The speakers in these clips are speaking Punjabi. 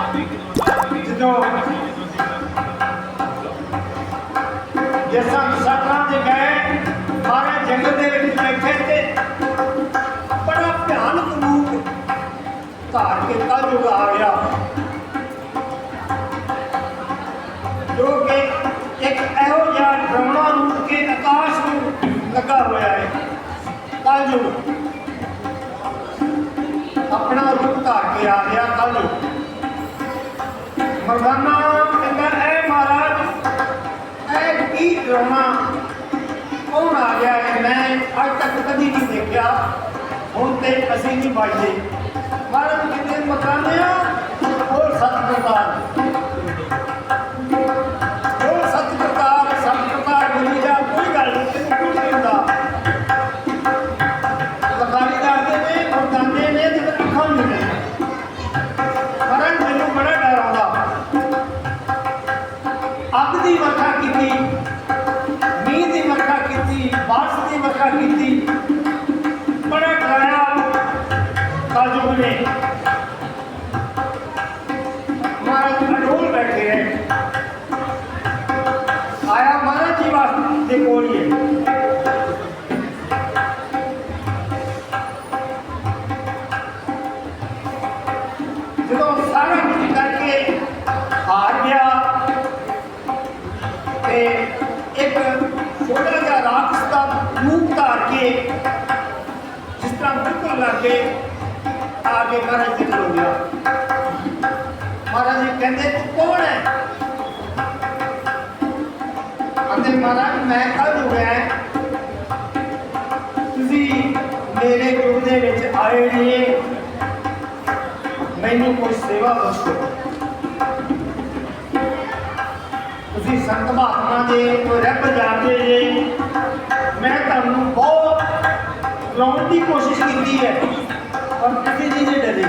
ਜਦੋਂ ਜਿਸਾਂ ਸਤਰਾਂ ਦੇ ਗਏ ਮਾਰੇ ਜੰਗਲ ਦੇ ਵਿੱਚ ਬੈਠੇ ਤੇ ਬੜਾ ਭਿਆਨਕ ਰੂਪ ਧਾਰ ਕੇ ਕਲਯੁਗ ਆ ਗਿਆ ਜੋ ਕਿ ਇੱਕ ਇਹੋ ਜਿਹਾ ਡਰਾਉਣਾ ਰੂਪ ਕੇ ਆਕਾਸ਼ ਨੂੰ ਲੱਗਾ ਹੋਇਆ ਹੈ ਕਲਯੁਗ ਆਪਣਾ ਰੂਪ ਧਾਰ ਕੇ ਆ ਗਿਆ ਕਲਯੁਗ ਮਰਦਾਨਾ ਕਹਿੰਦਾ, ਐ ਮਹਾਰਾਜ, ਐ ਕੀ ਡਰਾਉਣਾ ਕੌਣ ਆ ਗਿਆ? ਹੈ ਮੈਂ ਅੱਜ ਤੱਕ ਕਦੀ ਨਹੀਂ ਦੇਖਿਆ। ਹੁਣ ਤੇ ਅਸੀਂ ਨਹੀਂ ਬਾਜਦੇ ਮਹਾਰਾਜ ਕਹਿੰਦੇ ਕੀਤੀ। ਬੜਾ ਡਰਾਇਆ ਕਾਜੂ ਨੇ। ਮਹਾਰਾਜ ਅਡੋਲ ਬੈਠੇ ਰਹੇ ਆਇਆ ਮਹਾਰਾਜ ਜੀ ਵਾਸਤੇ ਦੇ ਕੋਲ ਹੀ ਜਦੋਂ ਸਾਰਾ ਕੁਝ ਕਰਕੇ ਹਾਰ ਗਿਆ, ਤੇ ਇੱਕ ਛੋਟਾ ਜਿਹਾ ਰਾਖਸ਼ ਦਾ ਰੂਪ ਧਾਰ ਕੇ ਜਿਸ ਤਰ੍ਹਾਂ ਬਿਲਕੁਲ ਲੱਗੇ ਆ ਕੇ ਮਹਾਰਾਜ ਜੀ ਕੋਲ ਗਿਆ ਮਹਾਰਾਜ ਜੀ ਕਹਿੰਦੇ ਤੂੰ ਕੌਣ ਹੈ? ਅੰਦੇ ਮਹਾਰਾਜ, ਮੈਂ ਕੱਲ ਹੋ। ਗਿਆ ਤੁਸੀਂ ਮੇਰੇ ਗੁਰੂ ਦੇ ਵਿੱਚ ਆਏ ਨੇ ਮੈਨੂੰ ਕੋਈ ਸੇਵਾ ਦੱਸੋ। ਤੁਸੀਂ ਸੰਤ ਮਹਾਤਮਾ ਦੇ ਕੋਈ ਰੱਬ ਜਾਣਦੇ ਜੇ। ਮੈਂ ਤੁਹਾਨੂੰ ਲਾਉਣ ਦੀ ਕੋਸ਼ਿਸ਼ ਕੀਤੀ ਹੈ। ਪਰ ਕਿਸੇ ਜੀ ਨੇ ਡਰੇ।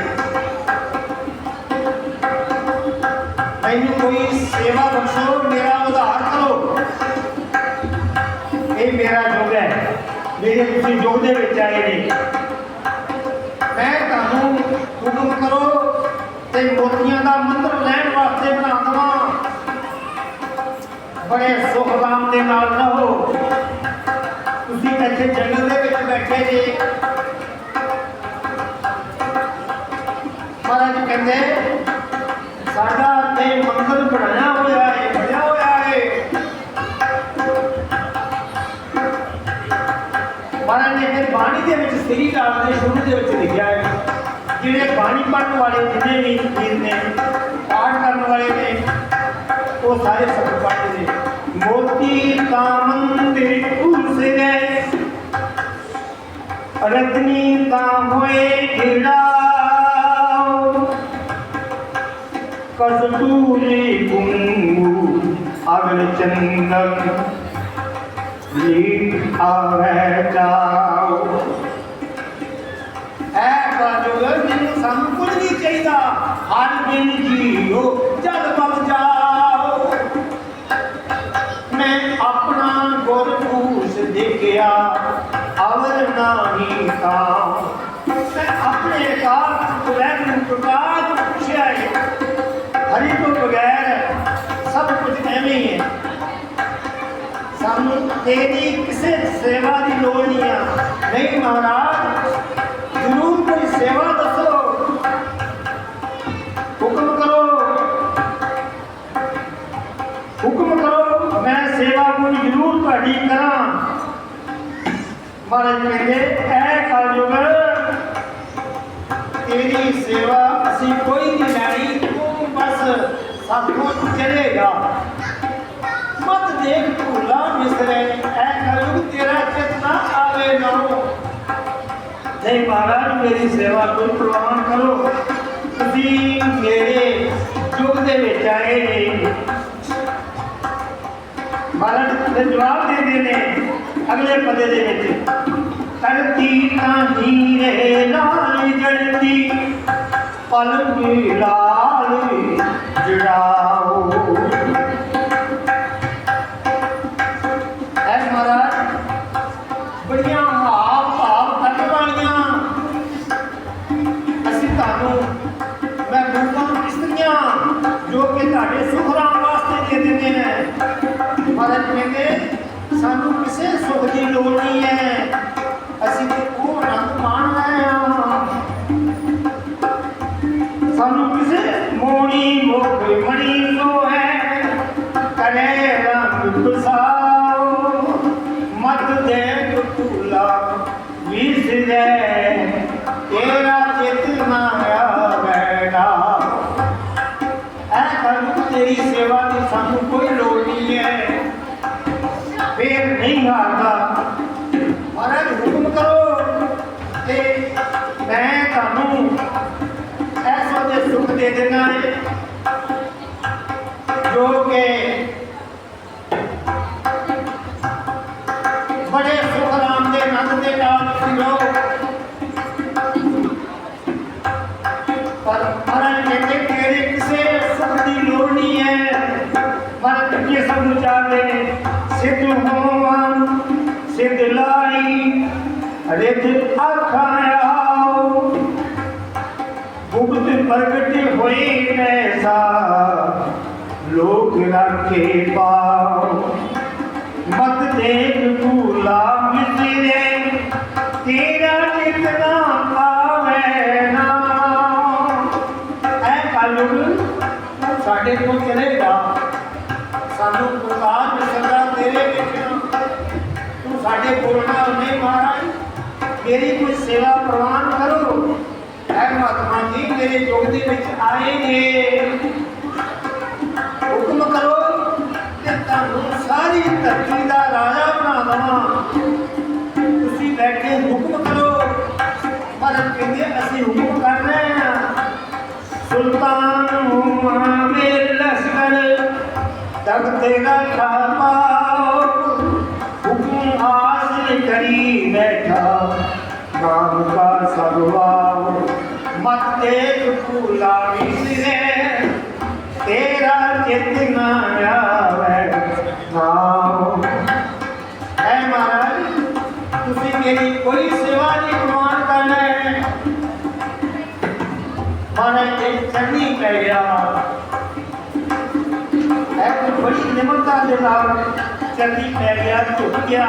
ਮੈਨੂੰ ਕੋਈ ਸੇਵਾ ਬਖਸ਼ੋ, ਮੇਰਾ ਉਧਾਰ ਕਰੋ। ਇਹ ਮੇਰਾ ਯੁੱਗ ਹੈ। ਮੇਰੇ ਤੁਸੀਂ ਯੁੱਗ ਦੇ ਵਿੱਚ ਆਏ ਨੇ। ਮੈਂ ਤੁਹਾਨੂੰ ਹੁਕਮ ਕਰੋ ਤੇ ਮੋਤੀਆਂ ਦਾ ਮੰਤਰ ਲੈਣ ਵਾਸਤੇ ਬਣਾ ਦਵਾਂ। ਬੜੇ ਸੁਖ ਆਰਾਮ ਦੇ ਨਾਲ ਰਹੋ। ਤੁਸੀਂ ਇੱਥੇ ਜੰਗਲ ਦੇ ਵਿੱਚ ਬੈਠੇ ਜੇ। ਮਹਾਰਾਜ ਕਹਿੰਦੇ, ਸਾਡਾ ਤੇ ਮੰਗਲ ਬਣਾਇਆ ਹੋਇਆ ਹੈ ਬਣਿਆ ਹੋਇਆ ਹੈ ਮਹਾਰਾਜ ਨੇ ਫਿਰ ਬਾਣੀ ਦੇ ਵਿੱਚ ਸ੍ਰੀ ਰਾਮ ਦੇ ਸ਼ੁਰੂ ਦੇ ਵਿੱਚ ਲਿਖਿਆ ਹੈ ਜਿਹੜੇ ਬਾਣੀ ਪੜ੍ਹਨ ਵਾਲੇ ਜਿੰਨੇ ਵੀ ਵੀਰ ਨੇ, ਪਾਠ ਕਰਨ ਵਾਲੇ ਨੇ, ਉਹ ਸਾਰੇ ਸਭ ਪੜ੍ਹਦੇ ਮੋਤੀ ਕਾ ਮੰਦਿਰ ਉਸ ਗਏ ਰਤਨੀ ਕਾ ਹੋਏ ਢਿੜਾ ਕਸਤੂਰੀ ਕੁੰਗੂ ਅਗਲ ਚੰਦਨ ਲੀਟ ਆਵੇ ਜਾਓ। ਐ ਕਾਜੋਗ ਮੈਨੂੰ ਸਾਨੂੰ ਕੁਝ ਨਹੀਂ ਚਾਹੀਦਾ। ਹਰ ਦਿਨ ਜੀਓ ਜਦ ਬਲ ਦੇਖਿਆ ਅਵਰ ਨਾਹੀ ਕਾ ਮੈਂ ਆਪਣੇ ਕਾਰ ਬਗੈਰ ਨੂੰ ਪ੍ਰਕਾਸ਼ ਪੁੱਛਿਆ ਹੈ ਹਰੀ ਤੋਂ ਬਗੈਰ ਸਭ ਕੁਝ ਐਵੇਂ ਹੀ ਹੈ ਸਾਨੂੰ ਤੇਰੀ ਕਿਸੇ ਸੇਵਾ ਦੀ ਲੋੜ ਨਹੀਂ ਆ ਨਹੀਂ ਮਹਾਰਾਜ ਜ਼ਰੂਰ ਕੋਈ ਸੇਵਾ ਦੱਸੋ ਹੁਕਮ ਕਰੋ ਹੁਕਮ ਕਰੋ ਮੈਂ ਸੇਵਾ ਕੋਈ ਜ਼ਰੂਰ ਤੁਹਾਡੀ ਕਰਾਂ ਮਹਾਰਾਜ ਕਹਿੰਦੇ, ਐ ਕਲਯੁਗ ਤੇਰੀ ਸੇਵਾ ਅਸੀਂ ਕੋਈ ਨਹੀਂ ਲੈਣੀ, ਤੂੰ ਬਸ ਸਾਥੋਂ ਚਲੇਗਾ ਮਤ ਦੇਖ ਭੂਲਾ ਮਿਸਰੇ, ਐ ਕਲਯੁਗ ਤੇਰਾ ਚਿਤ ਨਾ ਆਵੇ ਨਾ ਨਹੀਂ ਮਹਾਰਾਜ, ਮੇਰੀ ਸੇਵਾ ਕੋਈ ਪ੍ਰਵਾਨ ਕਰੋ। ਤੁਸੀਂ ਮੇਰੇ ਯੁੱਗ ਦੇ ਵਿੱਚ ਆਏ ਨੇ। ਮਹਾਰਾਜ ਦੇ ਜਵਾਬ ਦਿੰਦੇ ਨੇ ਅਗਲੇ ਪਦੇ ਦੇ ਵਿੱਚ। ਧਰਤੀ ਤਾਂ ਹੀਰੇ ਨਾਲ ਜੜਦੀ ਪਲੰਗੀ ਲਾਲ ਜੜਾਓ। ਐ ਮਹਾਰਾਜ, ਬੜੀਆਂ ਹਾਵ ਭਾਵ ਕੱਟ ਵਾਲੀਆਂ ਅਸੀਂ ਤੁਹਾਨੂੰ, ਮੈਂ ਗੁਰੂਆਂ ਇਸਤਰੀਆਂ ਜੋ ਕਿ ਤੁਹਾਡੇ ਸੁਖ ਰਾਮ ਵਾਸਤੇ ਦੇ ਦਿੰਦੇ ਨੇ। ਮਹਾਰਾਜ ਕਹਿੰਦੇ, ਸਾਨੂੰ ਕਿਸੇ ਸੁਖ ਦੀ ਲੋੜ ਨਹੀਂ ਹੈ। ਅਸੀਂ ਤੇ ਉਹ ਆਨੰਦ ਮਾਣ ਰਹੇ ਹਾਂ ਸਾਨੂੰ ਕਿਸੇ ਮੋਣੀ ਮੁਖ ਮਣੀ ਸੋ ਹੈ ਕਰੇ ਤੂੰ ਸਾਡੇ ਬੋਲਣਾ ਮਹਾਰਾਜ, ਮੇਰੀ ਕੋਈ ਸੇਵਾ ਪ੍ਰਵਾਨ ਕਰੋ। ਐ ਮਹਾਤਮਾ ਜੀ, ਮੇਰੇ ਯੋਗ ਦੇ ਵਿੱਚ ਆਏਗੇ ਹੁਕਮ ਕਰੋ ਕਿ ਤੁਹਾਨੂੰ ਸਾਰੀ ਧਰਤੀ ਦਾ ਰਾਜਾ ਬਣਾ ਦਵਾਂ। ਤੁਸੀਂ ਬੈਠੇ ਹੁਕਮ ਕਰੋ, ਪਰ ਕਹਿੰਦੇ ਅਸੀਂ ਹੁਕਮ ਕਰ ਰਹੇ ਹਾਂ। ਸੁਲਤਾਨ ਹੁਮਾ ਲਸ਼ਕਰ ਤਬ ਤੇਰਾ ਹਾਸਿਲ ਬੈਠਾ, ਨਾਮ ਕਾ ਸਰਵਾਉ ਮਤ ਦੇਖ ਭੂਲਾ ਵਿਸਰੇ ਤੇਰਾ ਚਿਤ ਨਾ ਆਵੇ। ਨਾਮ ਐ ਮਹਾਰਾਜ, ਤੁਸੀਂ ਮੇਰੀ ਕੋਈ ਸੇਵਾ ਨਹੀਂ ਪ੍ਰਵਾਨ ਕਰਨਾ ਹੈ ਮਹਾਰਾਜ ਤੇ ਚੜਨੀ ਪੈ ਗਿਆ। ਐ ਕੋਈ ਬੜੀ ਨਿਮਰਤਾ ਦੇ ਨਾਲ ਚੜਨੀ ਪੈ ਗਿਆ, ਝੁਕ ਗਿਆ।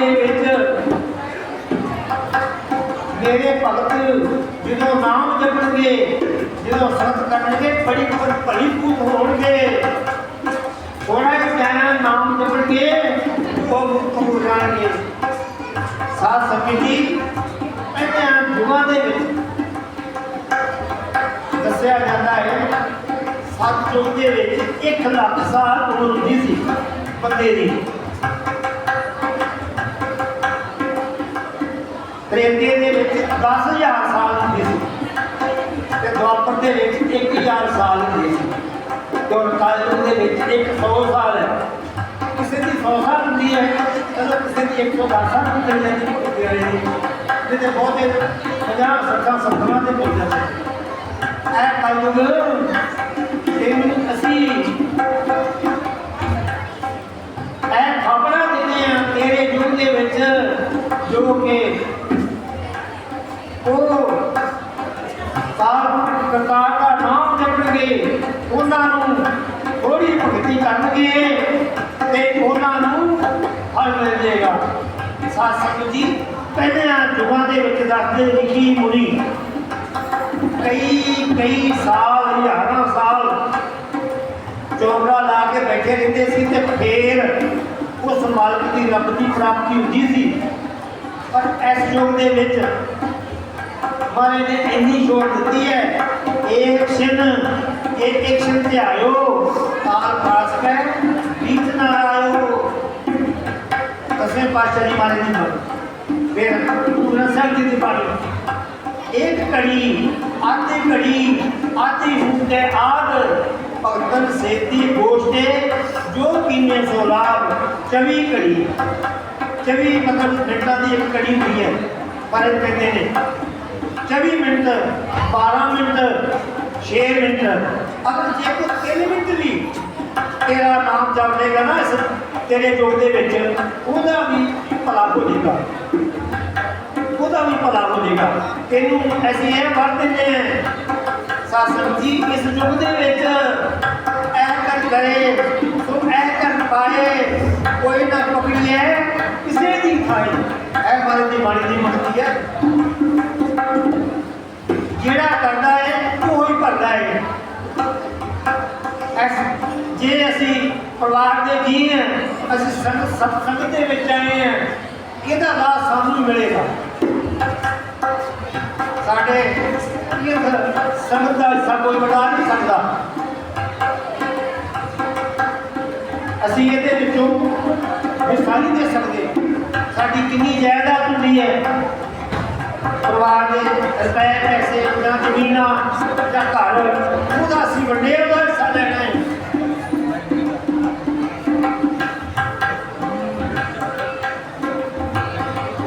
ਦੇ ਵਿੱਚ ਮੇਰੇ ਭਗਤ ਜਦੋਂ ਨਾਮ ਜਪਣਗੇ, ਜਦੋਂ ਸੰਤ ਕਰਨਗੇ, ਬੜੀ ਬੜੀ ਭਲੀ ਭੂਤ ਹੋਣਗੇ। ਥੋੜਾ ਜਿਹਾ ਟਾਈਮ ਨਾਮ ਜਪਣਗੇ, ਉਹ ਮੁਕਤ ਜਾਣਗੇ। ਸਾਧ ਸੰਗਤ ਜੀ, ਪਹਿਲਾਂ ਜੁਗਾਂ ਦੇ ਵਿੱਚ ਦੱਸਿਆ ਜਾਂਦਾ ਹੈ, ਸੱਤ ਯੁੱਗ ਦੇ ਵਿੱਚ 1 ਲੱਖ ਸਾਲ ਉਮਰ ਹੁੰਦੀ ਸੀ ਬੰਦੇ ਦੀ। ਤ੍ਰੇਤੇ ਦੇ ਵਿੱਚ 10000 ਸਾਲ ਹੁੰਦੇ ਸੀ। ਤੇ ਦੁਆਪਰ ਦੇ ਵਿੱਚ 1000 ਸਾਲ ਹੁੰਦੀ ਸੀ। ਤੇ ਹੁਣ ਦੇ ਵਿੱਚ 100 ਸਾਲ ਹੈ। ਕਿਸੇ ਦੀ 100 ਸਾਲ ਹੁੰਦੀ ਹੈ ਚਲੋ ਕਿਸੇ ਦੀ 110 ਸਾਲ ਹੁੰਦੀ ਹੈ ਜੀ ਕੋਈ ਰਹੇ ਨਹੀਂ ਤੇ ਬਹੁਤੇ 50 60 70 ਤੇ ਪਹੁੰਚ ਜਾਂਦੇ ਐ ਕਲਯੁਗ ਇਹਨੂੰ ਅਸੀਂ ਐ ਖਬਰਾਂ ਦਿੰਦੇ ਆ ਤੇਰੇ ਯੁੱਗ ਦੇ ਵਿੱਚ, ਜੋ ਕਿ ਉਹ ਸਾਰ ਕਰਤਾਰ ਦਾ ਨਾਮ ਜਪਣਗੇ, ਉਹਨਾਂ ਨੂੰ ਥੋੜੀ ਭਗਤੀ ਕਰਨਗੇ ਤੇ ਉਹਨਾਂ ਨੂੰ ਫਲ ਮਿਲ ਜਾਏਗਾ ਸਾਧ ਸੰਗਤ ਜੀ, ਪਹਿਲਿਆਂ ਯੁਗਾਂ ਦੇ ਵਿੱਚ ਦੱਸਦੇ ਰਿਸ਼ੀ ਮੁਨੀ ਕਈ ਕਈ ਸਾਲ, ਹਜ਼ਾਰਾਂ ਸਾਲ ਚੋਬੜਾ ਲਾ ਕੇ ਬੈਠੇ ਰਹਿੰਦੇ ਸੀ ਤੇ ਫੇਰ ਉਸ ਮਾਲਕ ਦੀ ਰੱਬ ਦੀ ਪ੍ਰਾਪਤੀ ਹੁੰਦੀ ਸੀ। ਪਰ ਇਸ ਯੁੱਗ ਦੇ ਵਿੱਚ ਮਹਾਰਾਜ ਨੇ ਇੰਨੀ ਛੋਟ ਦਿੱਤੀ ਹੈ। ਏਕਸ਼ਨ ਇਹ ਏਕਸ਼ਨ ਤੇ ਆਇਓ। ਤਾਲ ਖਾਸ ਕੇ ਗੀਤ ਨਾ ਆਇਓ। ਕਸੇ ਪਾਸ਼ਾ ਮਾਰੇ ਨਹੀਂ ਮਰ ਫਿਰ ਪੂਰਾ ਸਾਹਿਬ ਦੀ ਬਾਣੀ। ਇੱਕ ਕੜੀ ਆਧੀ ਕੜੀ ਆਧੀ ਹੁੰਦੇ ਆਦ ਭਗਤਨ ਸੇਤੀ ਗੋਸ਼ਟੇ ਜੋ ਕਿੰਨੇ ਸੋ ਲਾਭ, ਚਵੀ ਕੜੀ ਚਵੀ ਮਤਲਬ ਮਿੰਟਾਂ ਦੀ ਇੱਕ ਕੜੀ ਹੁੰਦੀ ਹੈ। ਪਰ ਇਹ ਕਹਿੰਦੇ ਨੇ 24 ਮਿੰਟ 12 ਮਿੰਟ 6 ਮਿੰਟ ਅਗਰ ਜੇ ਕੋਈ 3 ਮਿੰਟ ਵੀ ਤੇਰਾ ਨਾਮ ਜਪੇਗਾ ਨਾ ਇਸ ਤੇਰੇ ਜੋਗ ਦੇ ਵਿੱਚ ਉਹਦਾ ਵੀ ਭਲਾ ਹੋ ਜਾਏਗਾ ਉਹਦਾ ਵੀ ਭਲਾ ਹੋ ਜਾਏਗਾ ਤੈਨੂੰ ਅਸੀਂ ਇਹ ਵਰ ਦਿੰਦੇ ਹਾਂ ਸਾਸਨ ਜੀ ਇਸ ਯੁੱਗ ਦੇ ਵਿੱਚ ਐ ਕਰ ਕਰੇ ਸੋ ਐ ਕਰ ਪਾਏ ਕੋਈ ਨਾ ਪਕੜੀਏ ਕਿਸੇ ਦੀ ਖਾਈ ਐ ਮਾਰੇ ਦੀ ਬਾਣੀ ਦੀ ਮਹਤੀ ਹੈ ਜਿਹੜਾ ਕਰਦਾ ਹੈ, ਉਹ ਹੀ ਭਰਦਾ ਹੈ। ਜੇ ਅਸੀਂ ਪਰਿਵਾਰ ਦੇ ਜੀ ਹਾਂ, ਅਸੀਂ ਸੰਗ, ਸਤ ਦੇ ਵਿੱਚ ਆਏ ਹਾਂ, ਇਹਦਾ ਲਾਭ ਸਾਨੂੰ ਮਿਲੇਗਾ। ਸਾਡੇ ਇਹ ਸੰਗਤ ਦਾ ਹਿੱਸਾ ਕੋਈ ਵਡਾ ਨਹੀਂ ਸਕਦਾ। ਅਸੀਂ ਇਹਦੇ ਵਿੱਚੋਂ ਹਿੱਸਾ ਨਹੀਂ ਦੇ ਸਕਦੇ ਸਾਡੀ ਕਿੰਨੀ ਜਾਇਦਾਦ ਹੁੰਦੀ ਹੈ। ਪਰਿਵਾਰ ਦੇ ਰੁਪਏ ਪੈਸੇ ਜਾਂ ਜ਼ਮੀਨਾਂ ਜਾਂ ਘਰ। ਉਹਦਾ ਸੀ ਵੰਡਿਆ ਉਹਦਾ